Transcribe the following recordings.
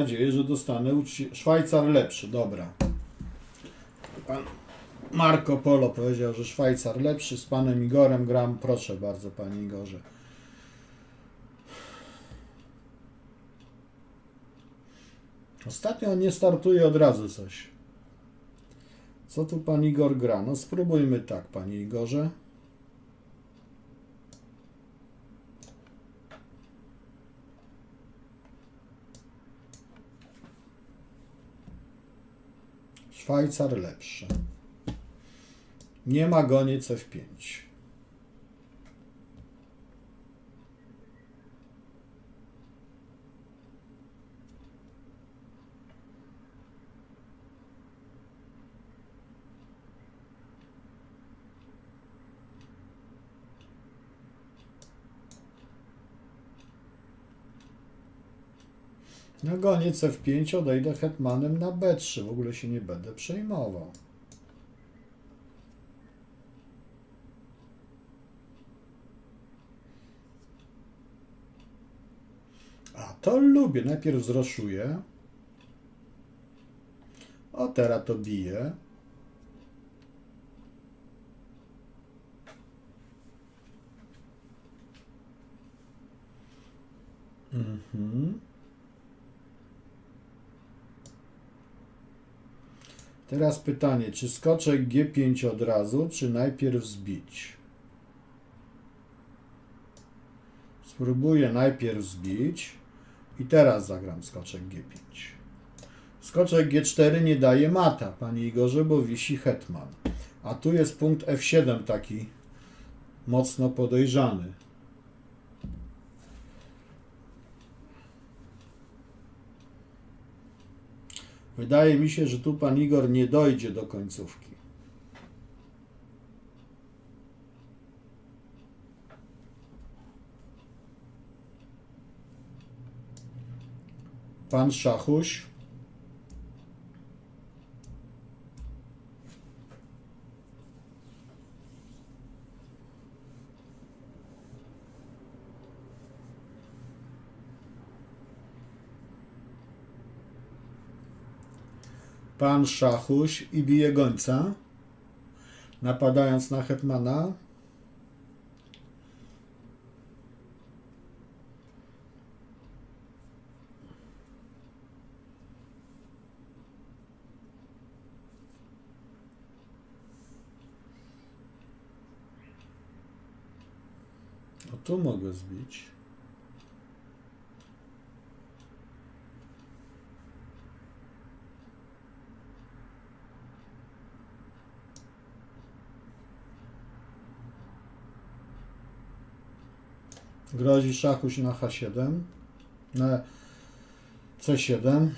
nadzieję, że dostanę uczci- Szwajcar lepszy, dobra. Pan Marco Polo powiedział, że Szwajcar lepszy, z panem Igorem gram. Proszę bardzo, panie Igorze. Ostatnio nie startuje od razu coś. Co tu pan Igor gra? No spróbujmy tak, panie Igorze. Szwajcar lepszy. Nie ma goniec F5. Na goniec F5 odejdę hetmanem na B3. W ogóle się nie będę przejmował. A to lubię. Najpierw zroszuję. O, teraz to bije. Mhm. Teraz pytanie, czy skoczek G5 od razu, czy najpierw zbić? Spróbuję najpierw zbić i teraz zagram skoczek G5. Skoczek G4 nie daje mata, panie Igorze, bo wisi hetman. A tu jest punkt F7 taki mocno podejrzany. Wydaje mi się, że tu pan Igor nie dojdzie do końcówki. Pan Szachuś. Pan Szachuś i bije gońca, napadając na hetmana. No tu mogę zbić. Grozi szachuś na H7. Na C7.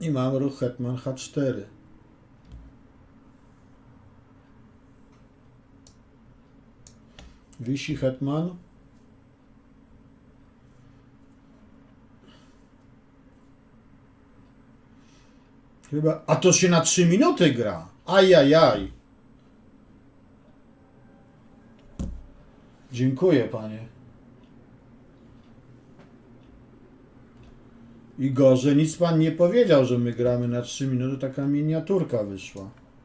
I mam ruch hetman H4. Wisi hetman. Chyba. A to się na 3 minuty gra. Ajajaj. Dziękuję, panie. Igorze, nic pan nie powiedział, że my gramy na 3 minuty. Taka miniaturka wyszła.